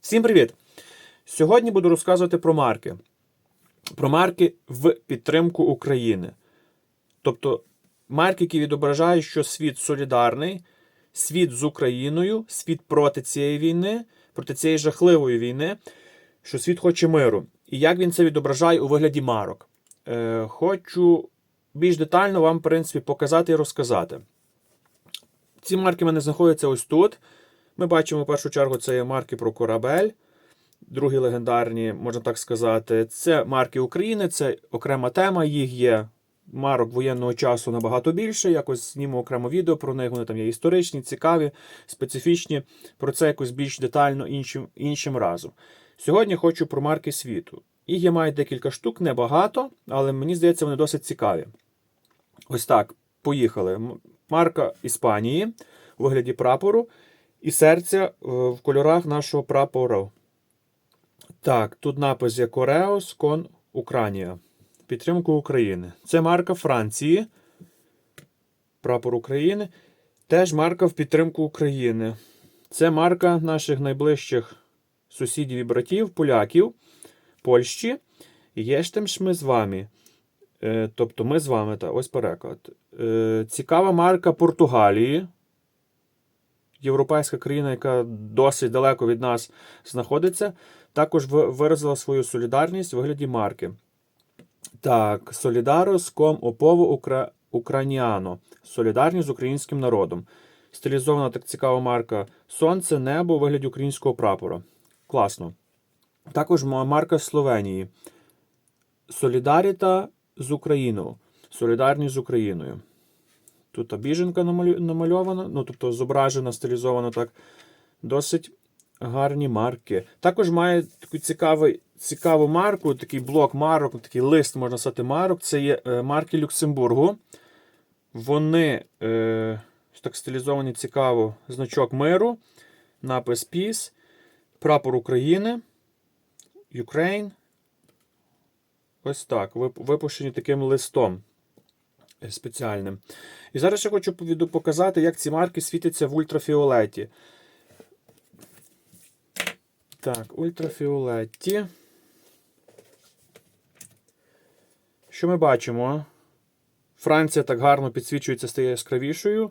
Всім привіт! Сьогодні буду розказувати про марки. Про марки в підтримку України. Тобто марки, які відображають, що світ солідарний, світ з Україною, світ проти цієї війни, проти цієї жахливої війни, що світ хоче миру. І як він це відображає у вигляді марок. Е, хочу більш детально вам, в принципі, показати і розказати. Ці марки в мене знаходяться ось тут. Ми бачимо в першу чергу це є марки про корабель. Другі легендарні, можна так сказати, це марки України, це окрема тема. Їх є марок воєнного часу набагато більше. Якось зніму окремо відео про них. Вони там є історичні, цікаві, специфічні. Про це якось більш детально іншим, іншим разом. Сьогодні хочу про марки світу. Їх я маю декілька штук, небагато, але мені здається, вони досить цікаві. Ось так, поїхали. Марка Іспанії у вигляді прапору і серця е, в кольорах нашого прапору. Так, тут напис є Кореос Кон Українія. Підтримку України. Це марка Франції. Прапор України. Теж марка в підтримку України. Це марка наших найближчих сусідів і братів, поляків, Польщі. Єштем ж ми з вами. Е, Тобто ми з вами, та ось переклад. Е, Цікава марка Португалії. Європейська країна, яка досить далеко від нас знаходиться, також виразила свою солідарність в вигляді марки. Так, Солідарос ком опово Укра... Солідарність з українським народом. Стилізована так цікава марка Сонце, небо у вигляді українського прапора. Класно. Також ма- марка Словенії. Солідаріта з Україною. Солідарність з Україною. Тут та біженка намальована, ну тобто зображена, стилізована так. Досить гарні марки. Також має таку цікавий, цікаву марку, такий блок марок, такий лист, можна сказати, марок. Це є е, марки Люксембургу. Вони е, так стилізовані цікаво, значок миру, напис Peace, прапор України, Ukraine. Ось так. Випущені таким листом спеціальним. І зараз я хочу показати, як ці марки світяться в ультрафіолеті. Так, ультрафіолеті. Що ми бачимо? Франція так гарно підсвічується, стає яскравішою.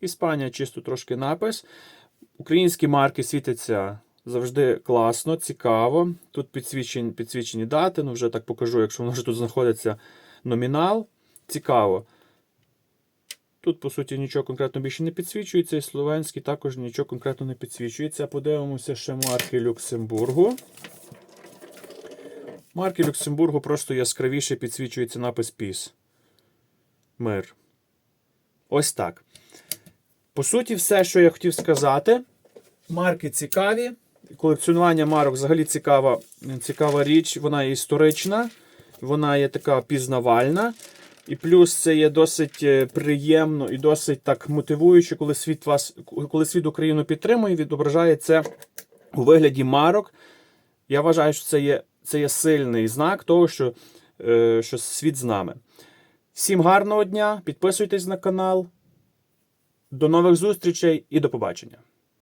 Іспанія чисто трошки напис. Українські марки світяться завжди класно, цікаво. Тут підсвічені, підсвічені дати. Ну, вже так покажу, якщо воно вже тут знаходиться номінал. Цікаво. Тут, по суті, нічого конкретно більше не підсвічується, і словенський також нічого конкретно не підсвічується. Подивимося ще марки Люксембургу. Марки Люксембургу просто яскравіше підсвічується напис Peace. Мир. Ось так. По суті, все, що я хотів сказати. Марки цікаві. Колекціонування марок взагалі цікава, цікава річ. Вона є історична, вона є така пізнавальна. І плюс це є досить е, приємно і досить так мотивуюче, коли світ вас, коли світ Україну підтримує, відображає це у вигляді марок. Я вважаю, що це є, це є сильний знак того, що, е, що світ з нами. Всім гарного дня, підписуйтесь на канал. До нових зустрічей і до побачення.